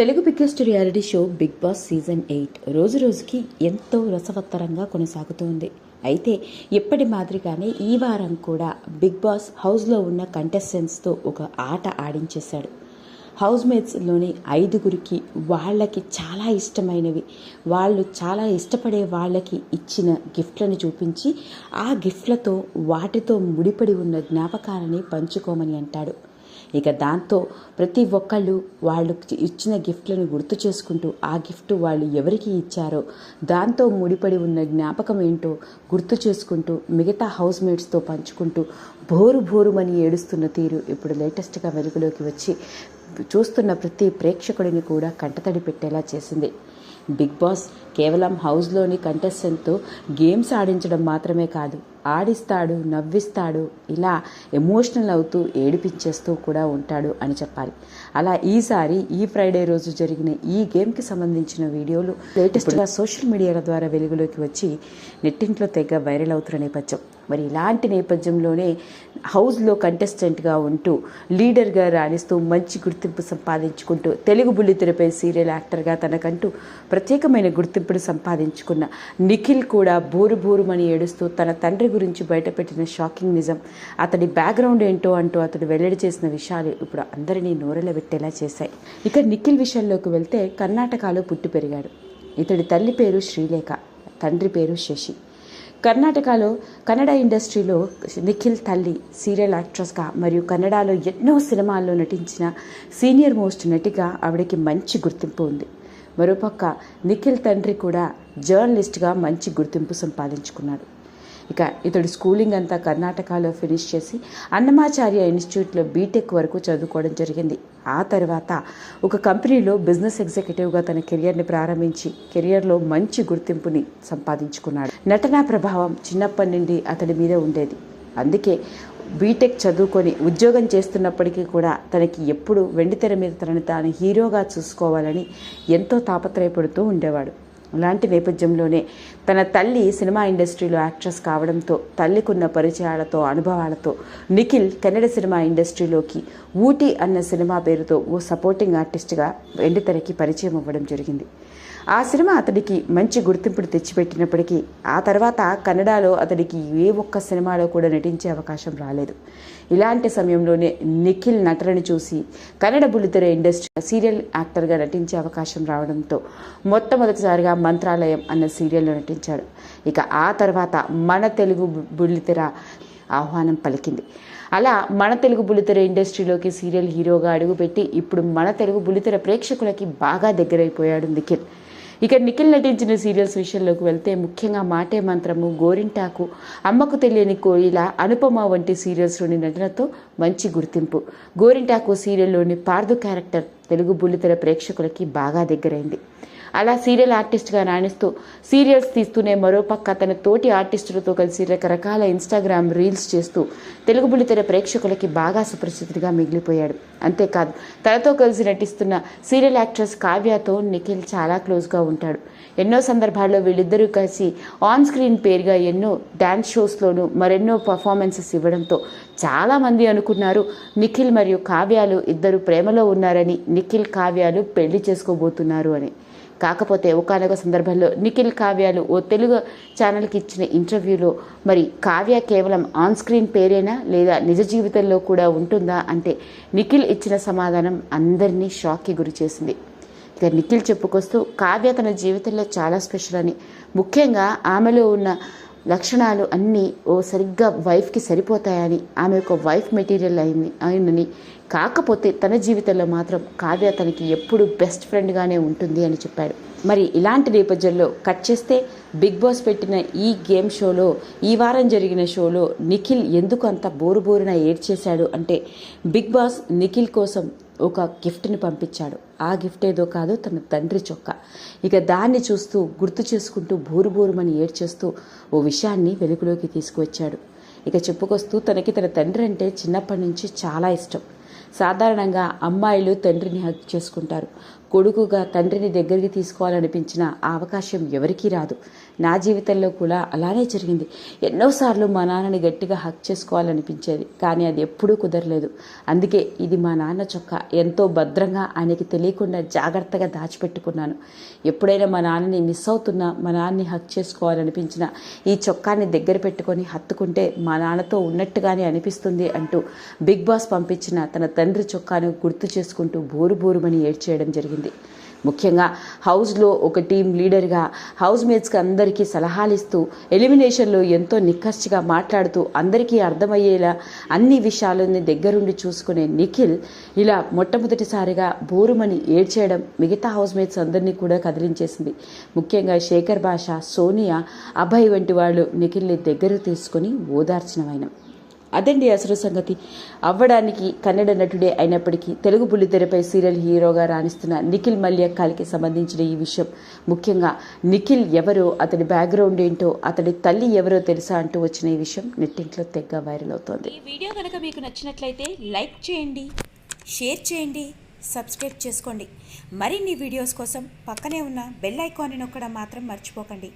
Telugu biggest reality show Bigg Boss season eight రోజు రోజుకి ఎంతో రసవత్తరంగా కొనసాగుతోంది. అయితే ఎప్పటి మాదిరిగానే ఈ వారం కూడా బిగ్ బాస్ హౌస్లో ఉన్న కంటెస్టెంట్స్తో ఒక ఆట ఆడించేశాడు. హౌస్ మేట్స్లోని ఐదుగురికి వాళ్ళకి చాలా ఇష్టమైనవి వాళ్ళు చాలా ఇష్టపడే వాళ్ళకి ఇచ్చిన గిఫ్ట్లను చూపించి ఆ గిఫ్ట్లతో వాటితో ముడిపడి ఉన్న జ్ఞాపకాలని పంచుకోమని అంటాడు. ఇక దాంతో ప్రతి ఒక్కళ్ళు వాళ్ళు ఇచ్చిన గిఫ్ట్లను గుర్తు చేసుకుంటూ ఆ గిఫ్ట్ వాళ్ళు ఎవరికి ఇచ్చారో దాంతో ముడిపడి ఉన్న జ్ఞాపకం ఏంటో గుర్తు చేసుకుంటూ మిగతా హౌస్ మేట్స్తో పంచుకుంటూ భోరు భోరుమని ఏడుస్తున్న తీరు ఇప్పుడు లేటెస్ట్గా వెలుగులోకి వచ్చి చూస్తున్న ప్రతి ప్రేక్షకుడిని కూడా కంటతడి పెట్టేలా చేసింది. బిగ్ బాస్ కేవలం హౌస్లోని కంటెస్టెంట్తో గేమ్స్ ఆడించడం మాత్రమే కాదు ఆడిస్తాడు నవ్విస్తాడు ఇలా ఎమోషనల్ అవుతూ ఏడిపించేస్తూ కూడా ఉంటాడు అని చెప్పాలి. అలా ఈసారి ఈ ఫ్రైడే రోజు జరిగిన ఈ గేమ్కి సంబంధించిన వీడియోలు లేటెస్ట్గా సోషల్ మీడియాల ద్వారా వెలుగులోకి వచ్చి నెట్టింట్లో తెగ వైరల్ అవుతున్న నేపథ్యం. మరి ఇలాంటి నేపథ్యంలోనే హౌస్లో కంటెస్టెంట్గా ఉంటూ లీడర్గా రాణిస్తూ మంచి గుర్తింపు సంపాదించుకుంటూ తెలుగు బుల్లితెరపై సీరియల్ యాక్టర్గా తనకంటూ ప్రత్యేకమైన గుర్తింపును సంపాదించుకున్న నిఖిల్ కూడా బోరు బోరుమని ఏడుస్తూ తన తండ్రి గురించి బయటపెట్టిన షాకింగ్ నిజం. అతడి బ్యాక్గ్రౌండ్ ఏంటో అంటూ అతడు వెల్లడి చేసిన విషయాలు ఇప్పుడు అందరినీ నోరెలబెట్టేలా చేశాయి. ఇక నిఖిల్ విషయంలోకి వెళ్తే కర్ణాటకలో పుట్టి పెరిగాడు. ఇతడి తల్లి పేరు శ్రీలేఖ తండ్రి పేరు శశి. కర్ణాటకలో కన్నడ ఇండస్ట్రీలో నిఖిల్ తల్లి సీరియల్ యాక్ట్రెస్గా మరియు కన్నడలో ఎన్నో సినిమాల్లో నటించిన సీనియర్ మోస్ట్ నటిగా ఆవిడకి మంచి గుర్తింపు ఉంది. మరోపక్క నిఖిల్ తండ్రి కూడా జర్నలిస్ట్గా మంచి గుర్తింపు సంపాదించుకున్నాడు. ఇక ఇతడు స్కూలింగ్ అంతా కర్ణాటకలో ఫినిష్ చేసి అన్నమాచార్య ఇన్స్టిట్యూట్లో బీటెక్ వరకు చదువుకోవడం జరిగింది. ఆ తర్వాత ఒక కంపెనీలో బిజినెస్ ఎగ్జిక్యూటివ్గా తన కెరియర్ని ప్రారంభించి కెరియర్లో మంచి గుర్తింపుని సంపాదించుకున్నాడు. నటనా ప్రభావం చిన్నప్పటి నుండి అతడి మీద ఉండేది. అందుకే బీటెక్ చదువుకొని ఉద్యోగం చేస్తున్నప్పటికీ కూడా తనకి ఎప్పుడు వెండితెర మీద తనని తాను హీరోగా చూసుకోవాలని ఎంతో తాపత్రయపడుతూ ఉండేవాడు. అలాంటి నేపథ్యంలోనే తన తల్లి సినిమా ఇండస్ట్రీలో యాక్ట్రెస్ కావడంతో తల్లికున్న పరిచయాలతో అనుభవాలతో నిఖిల్ కన్నడ సినిమా ఇండస్ట్రీలోకి ఊటీ అన్న సినిమా పేరుతో ఓ సపోర్టింగ్ ఆర్టిస్ట్గా వెండితెరకి పరిచయం అవ్వడం జరిగింది. ఆ సినిమా అతడికి మంచి గుర్తింపును తెచ్చిపెట్టినప్పటికీ ఆ తర్వాత కన్నడలో అతడికి ఏ ఒక్క సినిమాలో కూడా నటించే అవకాశం రాలేదు. ఇలాంటి సమయంలోనే నిఖిల్ నటనని చూసి కన్నడ బుల్లితెర ఇండస్ట్రీ సీరియల్ యాక్టర్గా నటించే అవకాశం రావడంతో మొట్టమొదటిసారిగా మంత్రాలయం అన్న సీరియల్లో నటించాడు. ఇక ఆ తర్వాత మన తెలుగు బుల్లితెర ఆహ్వానం పలికింది. అలా మన తెలుగు బుల్లితెర ఇండస్ట్రీలోకి సీరియల్ హీరోగా అడుగుపెట్టి ఇప్పుడు మన తెలుగు బుల్లితెర ప్రేక్షకులకి బాగా దగ్గరైపోయాడు నిఖిల్. ఇక నిఖిల్ నటించిన సీరియల్స్ విషయంలోకి వెళ్తే ముఖ్యంగా మాటే మంత్రము గోరింటాకు అమ్మకు తెలియని కోయిల అనుపమ వంటి సీరియల్స్లోని నటనతో మంచి గుర్తింపు. గోరింటాకు సీరియల్లోని పార్దు క్యారెక్టర్ తెలుగు బుల్లితెర ప్రేక్షకులకి బాగా దగ్గరైంది. అలా సీరియల్ ఆర్టిస్ట్గా రాణిస్తూ సీరియల్స్ తీస్తూనే మరోపక్క తన తోటి ఆర్టిస్టులతో కలిసి రకరకాల ఇన్స్టాగ్రామ్ రీల్స్ చేస్తూ తెలుగు బుల్లితెర ప్రేక్షకులకి బాగా సుపరిచితుడిగా మిగిలిపోయాడు. అంతేకాదు తనతో కలిసి నటిస్తున్న సీరియల్ యాక్ట్రెస్ కావ్యతో నిఖిల్ చాలా క్లోజ్గా ఉంటాడు. ఎన్నో సందర్భాల్లో వీళ్ళిద్దరూ కలిసి ఆన్ స్క్రీన్ పేరుగా ఎన్నో డ్యాన్స్ షోస్లోనూ మరెన్నో పర్ఫార్మెన్సెస్ ఇవ్వడంతో చాలామంది అనుకున్నారు నిఖిల్ మరియు కావ్యాలు ఇద్దరు ప్రేమలో ఉన్నారని నిఖిల్ కావ్యాలు పెళ్ళి చేసుకోబోతున్నారు అని. కాకపోతే ఒకనొక సందర్భంలో నిఖిల్ కావ్యాలు ఓ తెలుగు ఛానల్కి ఇచ్చిన ఇంటర్వ్యూలో మరి కావ్య కేవలం ఆన్ స్క్రీన్ పేరేనా లేదా నిజ జీవితంలో కూడా ఉంటుందా అంటే నిఖిల్ ఇచ్చిన సమాధానం అందరినీ షాక్కి గురి చేసింది. ఇక నిఖిల్ చెప్పుకొస్తూ కావ్య తన జీవితంలో చాలా స్పెషల్ అని. ముఖ్యంగా ఆమెలో ఉన్న లక్షణాలు అన్నీ ఓ సరిగ్గా వైఫ్కి సరిపోతాయని ఆమె ఒక వైఫ్ మెటీరియల్ అయింది ఆయనని కాకపోతే తన జీవితంలో మాత్రం కావ్య తనకి ఎప్పుడు బెస్ట్ ఫ్రెండ్గానే ఉంటుంది అని చెప్పాడు. మరి ఇలాంటి నేపథ్యంలో కట్ చేస్తే బిగ్ బాస్ పెట్టిన ఈ గేమ్ షోలో ఈ వారం జరిగిన షోలో నిఖిల్ ఎందుకు అంత బోరు బోరున ఏడ్చేశాడు అంటే బిగ్ బాస్ నిఖిల్ కోసం ఒక గిఫ్ట్ని పంపించాడు. ఆ గిఫ్ట్ ఏదో కాదు తన తండ్రి చొక్కా. ఇక దాన్ని చూస్తూ గుర్తు చేసుకుంటూ బోరు బోరుమని ఏడ్చేస్తూ ఓ విషయాన్ని వెలుగులోకి తీసుకువచ్చాడు. ఇక చెప్పుకొస్తూ తనకి తన తండ్రి అంటే చిన్నప్పటి నుంచి చాలా ఇష్టం. సాధారణంగా అమ్మాయిలు తండ్రిని హక్ చేసుకుంటారు. కొడుకుగా తండ్రిని దగ్గరికి తీసుకోవాలనిపించిన అవకాశం ఎవరికీ రాదు. నా జీవితంలో కూడా అలానే జరిగింది. ఎన్నోసార్లు మా నాన్నని గట్టిగా హక్ చేసుకోవాలనిపించేది కానీ అది ఎప్పుడూ కుదరలేదు. అందుకే ఇది మా నాన్న చొక్కా. ఎంతో భద్రంగా ఆయనకి తెలియకుండా జాగ్రత్తగా దాచిపెట్టుకున్నాను. ఎప్పుడైనా మా నాన్నని మిస్ అవుతున్నా మా నాన్నని హక్ చేసుకోవాలనిపించిన ఈ చొక్కాన్ని దగ్గర పెట్టుకొని హత్తుకుంటే మా నాన్నతో ఉన్నట్టుగానే అనిపిస్తుంది అంటూ బిగ్ బాస్ పంపించిన తన తండ్రి చొక్కాను గుర్తు చేసుకుంటూ బోరు బోరుమని ఏడ్చేయడం జరిగింది. ముఖ్యంగా హౌస్లో ఒక టీం లీడర్గా హౌస్ మేట్స్కి అందరికీ సలహాలు ఇస్తూ ఎలిమినేషన్లో ఎంతో నిక్కచ్చిగా మాట్లాడుతూ అందరికీ అర్థమయ్యేలా అన్ని విషయాలని దగ్గరుండి చూసుకునే నిఖిల్ ఇలా మొట్టమొదటిసారిగా బోరుమని ఏడ్చేయడం మిగతా హౌస్ మేట్స్ అందరినీ కూడా కదిలించేసింది. ముఖ్యంగా శేఖర్ భాష సోనియా అభయ్ వంటి వాళ్ళు నిఖిల్ని దగ్గర తీసుకొని ఓదార్చిన వైనం. అదండి అసలు సంగతి. అవ్వడానికి కన్నడ నటుడే అయినప్పటికీ తెలుగు బుల్లితెరపై సీరియల్ హీరోగా రాణిస్తున్న నిఖిల్ మల్యక్కాల్కి సంబంధించిన ఈ విషయం. ముఖ్యంగా నిఖిల్ ఎవరో అతడి బ్యాక్గ్రౌండ్ ఏంటో అతడి తల్లి ఎవరో తెలుసా అంటూ వచ్చిన ఈ విషయం నెట్టింట్లో తెగ్గ వైరల్ అవుతోంది. ఈ వీడియో కనుక మీకు నచ్చినట్లయితే లైక్ చేయండి షేర్ చేయండి సబ్స్క్రైబ్ చేసుకోండి. మరిన్ని వీడియోస్ కోసం పక్కనే ఉన్న బెల్ ఐకాన్ని నొక్కడం మాత్రం మర్చిపోకండి.